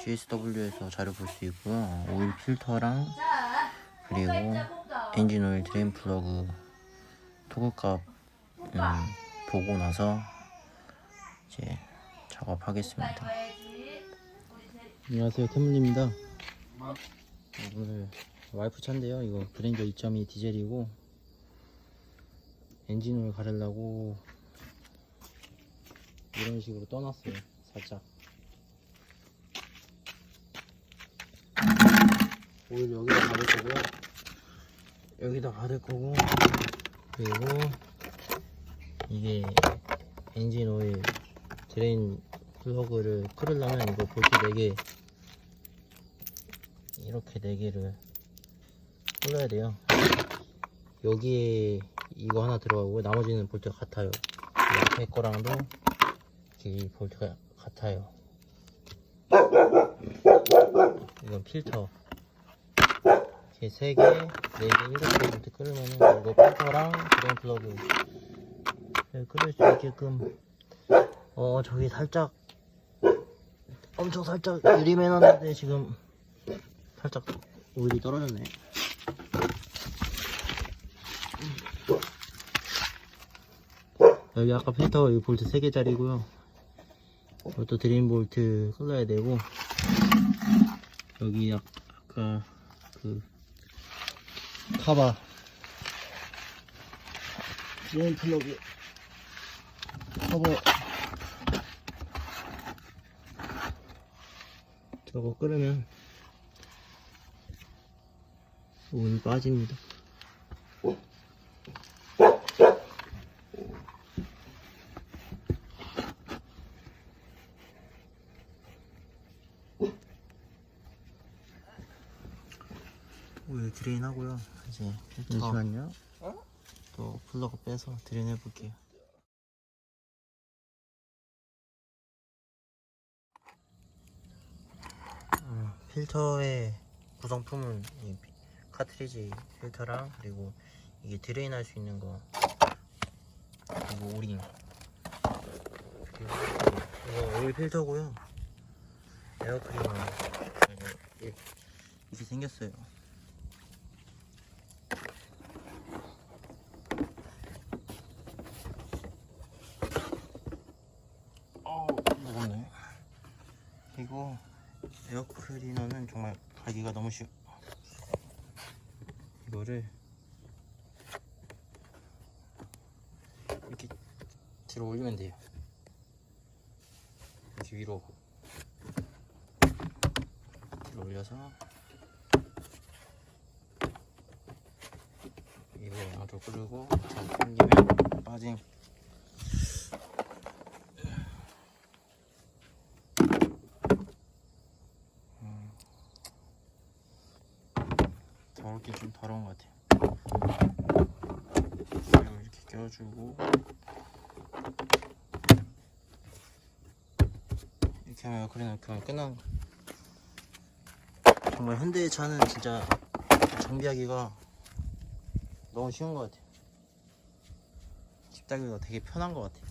GSW에서 자료 볼 수 있고요. 오일 필터랑 그리고 엔진 오일 드레인 플러그 토그값 음, 보고 나서 이제 작업하겠습니다. 안녕하세요, 태문입니다. 오늘 와이프 차인데요. 이거 그랜저 2.2 디젤이고 엔진 오일 가르려고 이런 식으로 떠났어요. 살짝. 오일 여기다 바를 거고요. 여기다 바를 거고 그리고 이게 엔진 오일 드레인 플러그를 끌으려면 이거 볼트 4개 이렇게 4개를 끌어야 돼요. 여기에 이거 하나 들어가고 나머지는 볼트가 같아요. 이 앞에 거랑도 이 볼트가 같아요. 이건 필터. 이렇게 세 개, 네 개, 일곱 개 볼트 끌으면은 이거 필터랑 드레인 플러그 네, 끌을 수 있게끔 어 저기 살짝 엄청 살짝 유리맨하는데 지금 살짝 오일이 떨어졌네. 여기 아까 필터 이 볼트 3개짜리고요. 이것도 드림 볼트 끌어야 되고 여기 아- 아까 그 카바 드레인 플러그 커버 저거 끓으면 오일 빠집니다. 오일 드레인 하고요. 이제 잠시만요. 또 플러그 빼서 드레인 해볼게요. 어, 필터의 구성품은 이 피- 카트리지 필터랑 그리고 이게 드레인 할 수 있는 거 그리고 오링. 그리고 이거 오일 필터고요. 에어크림은 이렇게 생겼어요 어우 무겁네 그리고 에어클리너는 정말 가기가 너무 쉬워. 이거를 이렇게 뒤로 올리면 돼요. 이렇게 위로. 뒤로 올려서 이거 양쪽 끌고 잘 당기면 빠짐 더럽게 좀 더러운 것 같아요. 그리고 이렇게 껴주고 이렇게 하면 그냥 끝난 거. 정말 현대의 차는 진짜 정비하기가 너무 쉬운 것 같아요. 집다기가 되게 편한 것 같아요.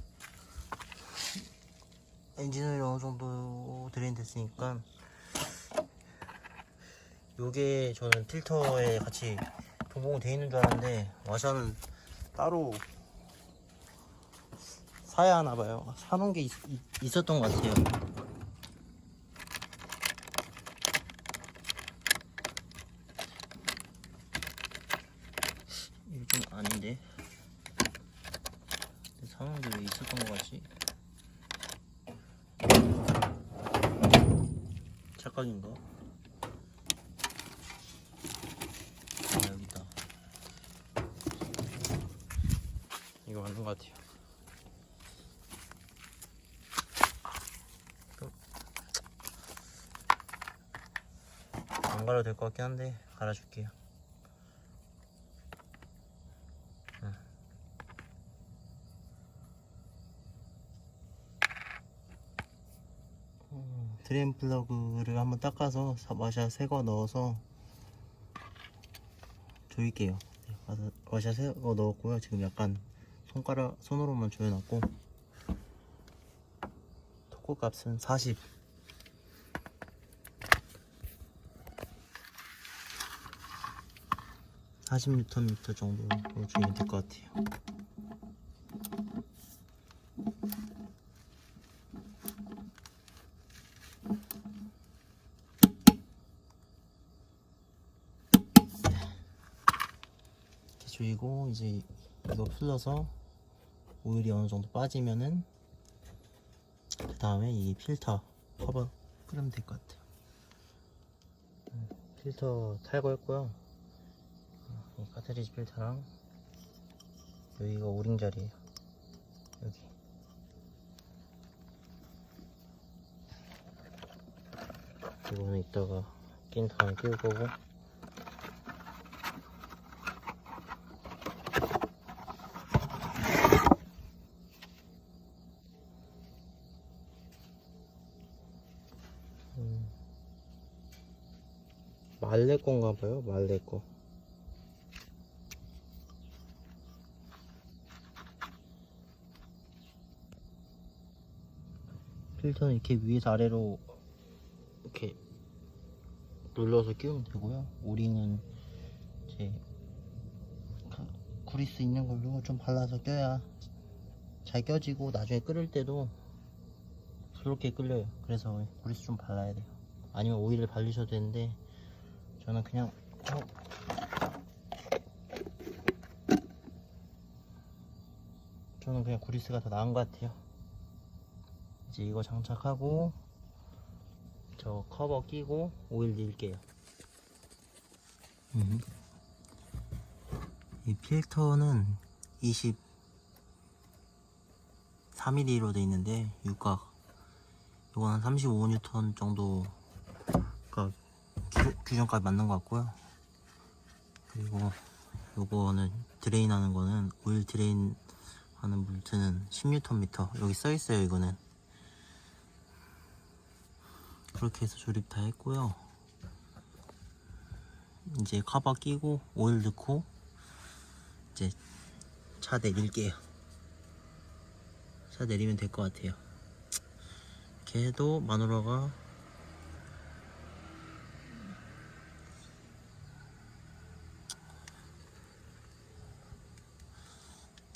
엔진을 어느 정도 드레인 됐으니까 요게 저는 필터에 같이 동봉이 돼 있는 줄 알았는데 와샤는 따로 사야 하나 봐요. 사놓은 게 있, 었던 것 같아요. 이거 좀 아닌데. 사놓은 게 왜 있었던 것 같지? 착각인가? 아 여기다 이거 맞는 것 같아요 좀- 안 갈아도 될 것 같긴 한데 갈아줄게요 응. 음, 드레인 플러그를 한번 닦아서 마샤 새거 넣어서 조일게요. 네, 와샤 새거 넣었고요. 지금 약간 손가락 손으로만 조여놨고 토크 값은 40. 40Nm 정도로 주면 될 것 같아요. 이렇게 조이고 이제 이거 풀러서 오일이 어느 정도 빠지면은 그 다음에 이 필터 커버 끄면 될 것 같아요. 음, 필터 탈거했고요. 이 카트리지 필터랑 여기가 오링 자리에요. 여기. 이거는 이따가 낀 다음에 끼울 거고. 음. 말레 건가 봐요, 말레 거. 필터는 이렇게 위에서 아래로 이렇게 눌러서 끼우면 되고요. 오링은 이제 그 구리스 있는 걸로 좀 발라서 껴야 잘 껴지고 나중에 끓일 때도 부드럽게 끓여요. 그래서 구리스 좀 발라야 돼요. 아니면 오일을 발리셔도 되는데 저는 그냥 어, 저는 그냥 구리스가 더 나은 것 같아요. 이제 이거 장착하고 저 커버 끼고 오일 넣을게요. 음. 이 필터는 23mm로 돼 있는데 육각 이거는 35N 정도가 규- 규정값 맞는 것 같고요. 그리고 요거는 드레인 하는 거는 오일 드레인 하는 볼트는 10Nm 여기 써 있어요 이거는 그렇게 해서 조립 다 했고요. 이제 커버 끼고 오일 넣고 이제 차 내릴게요. 차 내리면 될 것 같아요. 걔도 마누라가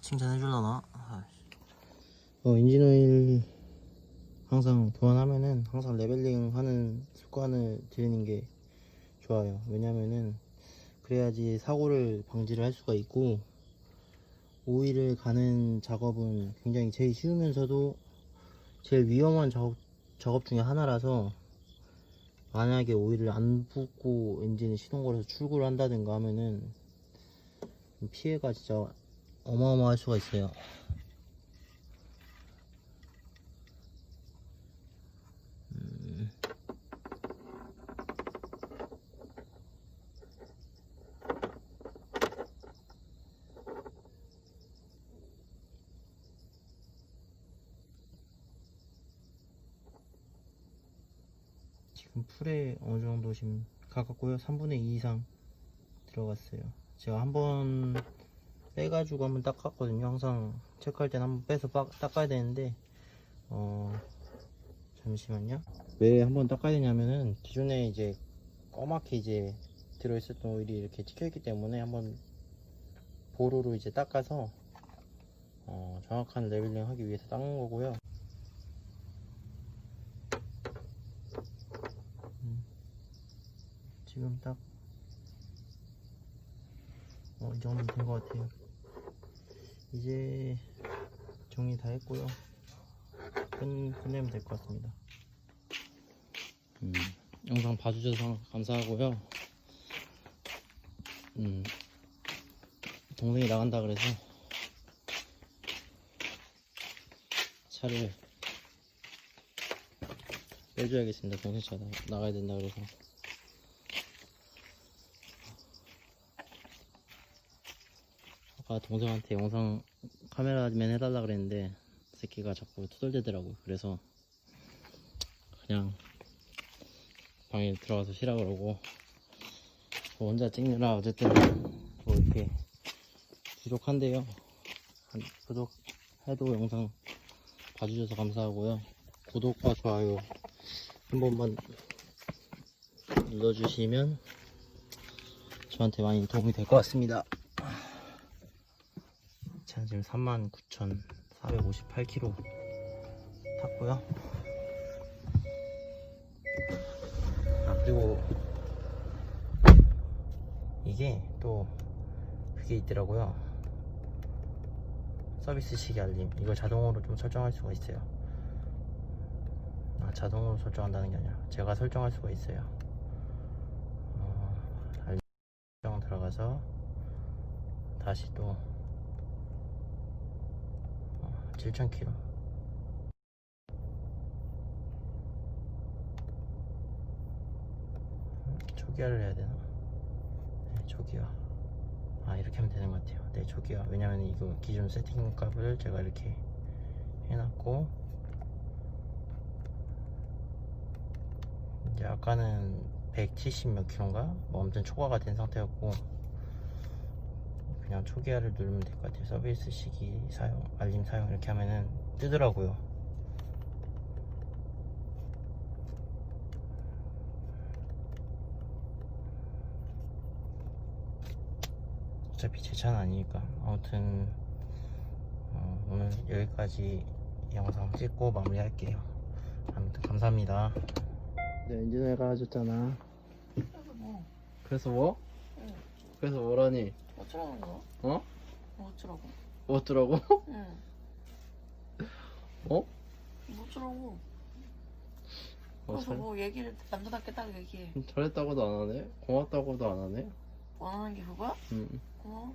칭찬해줄라나? 어, 인진오일 항상 교환하면은 항상 레벨링 하는 습관을 들이는 게 좋아요. 왜냐면은 그래야지 사고를 방지를 할 수가 있고 오일을 가는 작업은 굉장히 제일 쉬우면서도 제일 위험한 작업, 작업 중에 하나라서 만약에 오일을 안 붓고 엔진을 시동 걸어서 출고를 한다든가 하면은 피해가 진짜 어마어마할 수가 있어요. 지금 풀에 어느 정도 지금 가깝고요. 3분의 2 이상 들어갔어요. 제가 한번 빼가지고 한번 닦았거든요. 항상 체크할 때는 한번 빼서 빡- 닦아야 되는데, 어, 잠시만요. 왜 한번 닦아야 되냐면은 기존에 이제 꺼맣게 이제 들어있었던 오일이 이렇게 찍혀있기 때문에 한번 보루로 이제 닦아서 어, 정확한 레벨링 하기 위해서 닦는 거고요. 지금 딱, 어, 이 정도면 된것 같아요. 이제 정리 다 했고요. 끝, 끝내면 될 것 같습니다. 음, 영상 봐주셔서 감사하고요. 음, 동생이 나간다 그래서 차를 빼줘야겠습니다. 동생 차 나, 나가야 된다 그래서. 아까 동생한테 영상 카메라맨 해달라 그랬는데 새끼가 자꾸 투덜대더라고요. 그래서 그냥 방에 들어가서 쉬라 그러고 저 혼자 찍느라 어쨌든 뭐 이렇게 부족한데요. 한- 부족해도 영상 봐주셔서 감사하고요. 구독과 좋아요 한 번만 눌러주시면 저한테 많이 도움이 될 것 같습니다. 지금 39,458km 탔고요. 아 그리고 이게 또 그게 있더라고요. 서비스 시기 알림 이걸 자동으로 좀 설정할 수가 있어요. 아 자동으로 설정한다는 게 아니라 제가 설정할 수가 있어요. 어, 알림 설정 들어가서 다시 또 어, 7,000km 음, 초기화를 해야 되나? 네, 초기화. 아 이렇게 하면 되는 것 같아요. 네 초기화. 왜냐면 이거 기존 세팅 값을 제가 이렇게 해놨고 이제 아까는 170몇 킬로인가? 뭐 아무튼 초과가 된 상태였고 그냥 초기화를 누르면 될 것 같아요. 서비스 시기 사용, 알림 사용 이렇게 하면은 뜨더라고요. 어차피 제 차는 아니니까 아무튼 어, 오늘 여기까지 영상 찍고 마무리할게요 아무튼 감사합니다 네 엔진을 갈아줬잖아 뭐? 그래서 뭐? 응. 그래서 뭐라니? 어쩌라는 거? 어? 어쩌라고? 뭐 어쩌라고? 응. 어? 어쩌라고? 어, 그래서 잘, 뭐 얘기를 남자답게 딱 얘기해. 잘했다고도 안 하네? 고맙다고도 안 하네? 원하는 게 그거야? 응. 고마워.